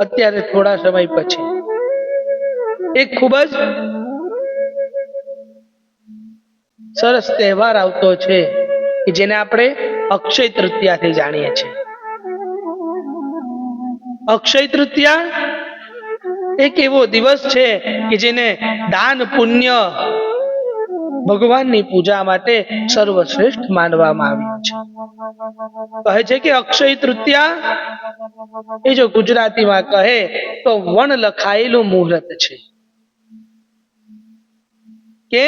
અત્યારે થોડા સમય પછી. એક ખૂબ જ સરસ તહેવાર આવતો છે કે જેને આપણે અક્ષય તૃતીયાથી જાણીએ છીએ. અક્ષય તૃતીયા એક એવો દિવસ છે કે જેને દાન પુણ્ય ભગવાનની પૂજા માટે સર્વશ્રેષ્ઠ માનવામાં આવ્યું છે. કહે છે કે અક્ષય તૃતીયા, એ જો ગુજરાતીમાં કહે તો વણ લખાયેલું મુહૂર્ત છે. કે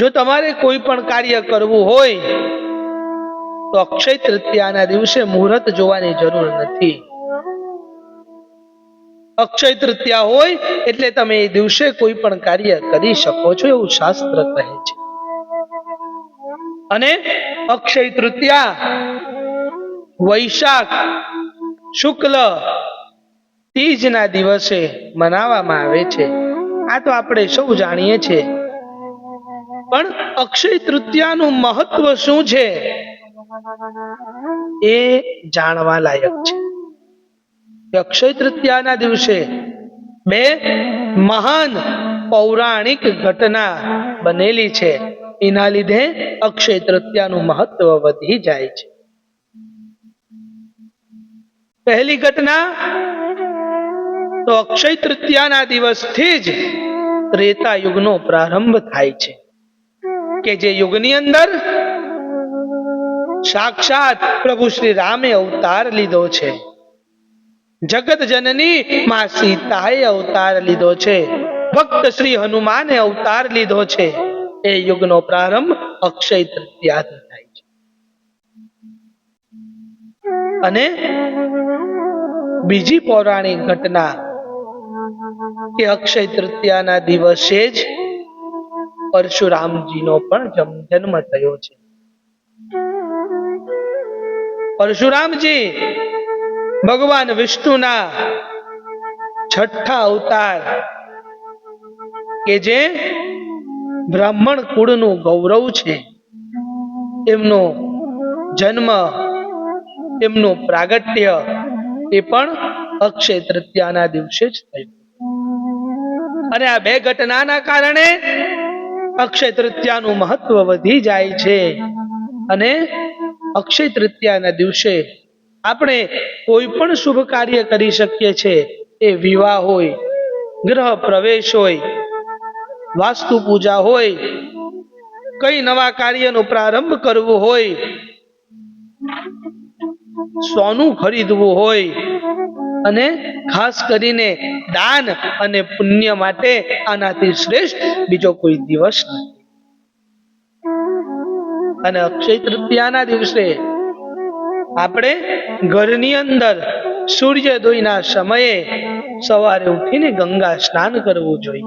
જો તમારે કોઈ પણ કાર્ય કરવું હોય, તો અક્ષય તૃતીયાના દિવસે મુહૂર્ત જોવાની જરૂર નથી. અક્ષય તૃતીયા હોય એટલે તમે એ દિવસે કોઈ પણ કાર્ય કરી શકો છો એવું શાસ્ત્ર કહે છે. અને અક્ષય તૃતીયા વૈશાખ, શુક્લ તીજના દિવસે મનાવવામાં આવે છે. આ તો આપણે સૌ જાણીએ છીએ. પણ અક્ષય તૃતીયાનું મહત્વ શું છે? એ જાણવા લાયક છે. અક્ષય તૃતીયાના દિવસે બે મહાન પૌરાણિક ઘટના બનેલી છે. એના લીધે અક્ષય તૃતીયાનું મહત્વ વધી જાય છે. પહેલી ઘટના તો અક્ષય તૃતીયાના દિવસથી જ ત્રેતા યુગનો પ્રારંભ થાય છે. કે જે યુગની અંદર સાક્ષાત પ્રભુ શ્રી રામે અવતાર લીધો છે. જગત જનની માં સીતાએ અવતાર લીધો છે. ભક્ત શ્રી હનુમાને અવતાર લીધો છે. એ યુગનો પ્રારંભ અક્ષય તૃતીયાથી થાય છે. અને બીજી પૌરાણિક ઘટના કે અક્ષય તૃતીયાના દિવસે જ પરશુરામજીનો પણ જન્મ થયો છે. પરશુરામજી ભગવાન વિષ્ણુના છઠ્ઠા અવતાર કે જે બ્રાહ્મણ કુળનું ગૌરવ છે, એમનો જન્મ, એમનું પ્રાગટ્ય એ પણ અક્ષય તૃતીયાના દિવસે જ થયું. અને આ બે ઘટનાના કારણે અક્ષય તૃતીયાનું મહત્વ વધી જાય છે અને અક્ષય તૃતીયાના દિવસે આપણે કોઈ પણ શુભ કાર્ય કરી શકીએ છીએ, એ વિવાહ હોય, ગ્રહ પ્રવેશ હોય, વાસ્તુ પૂજા હોય, કઈ નવા કાર્યનો પ્રારંભ કરવો હોય, સોનું ખરીદવું હોય, અને ખાસ કરીને દાન અને પુણ્ય માટે આનાથી શ્રેષ્ઠ બીજો કોઈ દિવસ નથી. અને અક્ષય તૃતીયાના દિવસે આપણે ઘરની અંદર સૂર્યોદયના સમયે સવારે ઉઠીને ગંગા સ્નાન કરવું જોઈએ.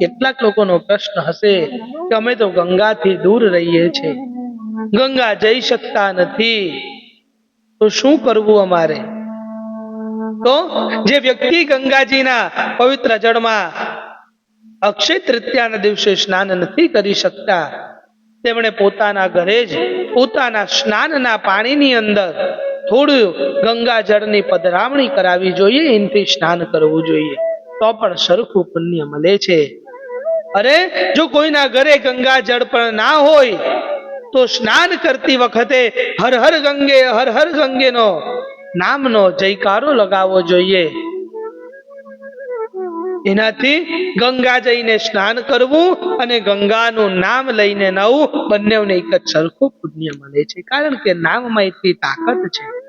કેટલાક લોકોનો પ્રશ્ન હશે કે અમે તો ગંગાથી દૂર રહીએ છીએ. ગંગા જઈ શકતા નથી. તો શું કરવું અમારે? તો જે વ્યક્તિ ગંગાજીના પવિત્ર જળમાં અક્ષય તૃતીયાના દિવસે સ્નાન નથી કરી શકતા તેમણે પોતાના ઘરે જ પોતાના સ્નાનના પાણીની અંદર થોડું ગંગા જળની પધરામણી કરાવી જોઈએ, એનાથી સ્નાન કરવું જોઈએ. તો પણ સરખું પુણ્ય મળે છે. અરે, જો કોઈના ઘરે ગંગા જળ પણ ના હોય, તો સ્નાન કરતી વખતે હર હર ગંગે, હર હર ગંગેનો નામનો જયકારો લગાવવો જોઈએ. એનાથી ગંગા જઈને સ્નાન કરવું અને ગંગાનું નામ લઈને નવું બંનેને એક જ સરખું પુણ્ય મળે છે. કારણ કે નામમાં એટલી તાકાત છે.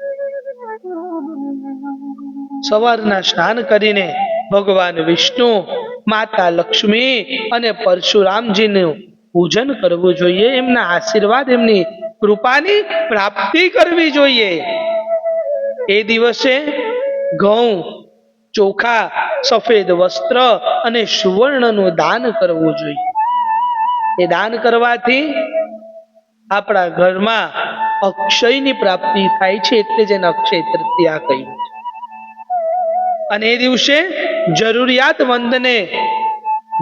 સવારના સ્નાન કરીને ભગવાન વિષ્ણુ, માતા લક્ષ્મી અને પરશુરામજીનું પૂજન કરવું જોઈએ. એમના આશીર્વાદ, એમની કૃપાની પ્રાપ્તિ કરવી જોઈએ. એ દિવસે ઘઉં ચોખા, સફેદ વસ્ત્ર અને સુવર્ણનું દાન કરવું જોઈએ. એ દાન કરવાથી આપણા ઘરમાં અક્ષયની પ્રાપ્તિ થાય છે એટલે જ એને અક્ષય તૃતીયા કહ્યું અને એ દિવસે જરૂરિયાતમંદને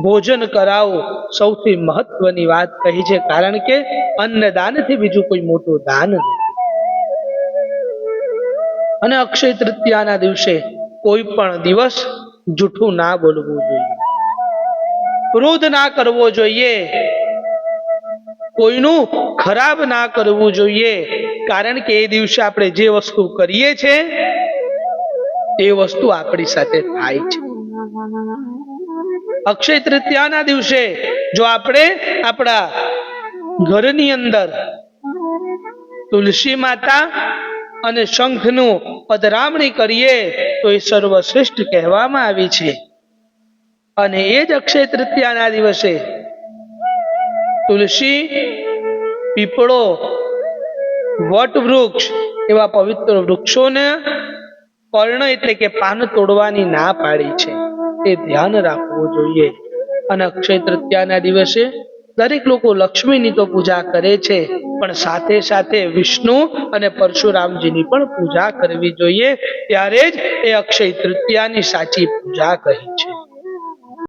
ભોજન કરાવો સૌથી મહત્વની વાત કહી છે, કારણ કે અન્નદાનથી બીજું કોઈ મોટું દાન નથી. અને અક્ષય તૃતીયાના દિવસે કોઈ પણ દિવસ જૂઠું ના બોલવું જોઈએ. ક્રોધ ના કરવો જોઈએ. કોઈનું ખરાબ ના કરવું જોઈએ. કારણ કે એ દિવસે આપણે જે વસ્તુ કરીએ છે, એ વસ્તુ આપણી સાથે થાય છે. અક્ષય તૃતીયાના દિવસે જો આપણે આપણા ઘરની અંદર તુલસી માતા અને શંખનું પધરામણી કરીએ તો એ સર્વશ્રેષ્ઠ કહેવામાં આવી છે. અને એ જ અક્ષય તૃતીયાના દિવસે તુલસી, પીપળો, વટવૃક્ષ એવા પવિત્ર વૃક્ષોને પર્ણ એટલે કે પાન તોડવાની ના પાડી છે. તે ધ્યાન રાખવું જોઈએ. અને અક્ષય તૃતીયાના દિવસે દરેક લોકો લક્ષ્મીની તો પૂજા કરે છે. પણ સાથે સાથે વિષ્ણુ અને પરશુરામજીની પણ પૂજા કરવી જોઈએ. ત્યારે જ એ અક્ષય તૃતીયાની સાચી પૂજા કહી છે.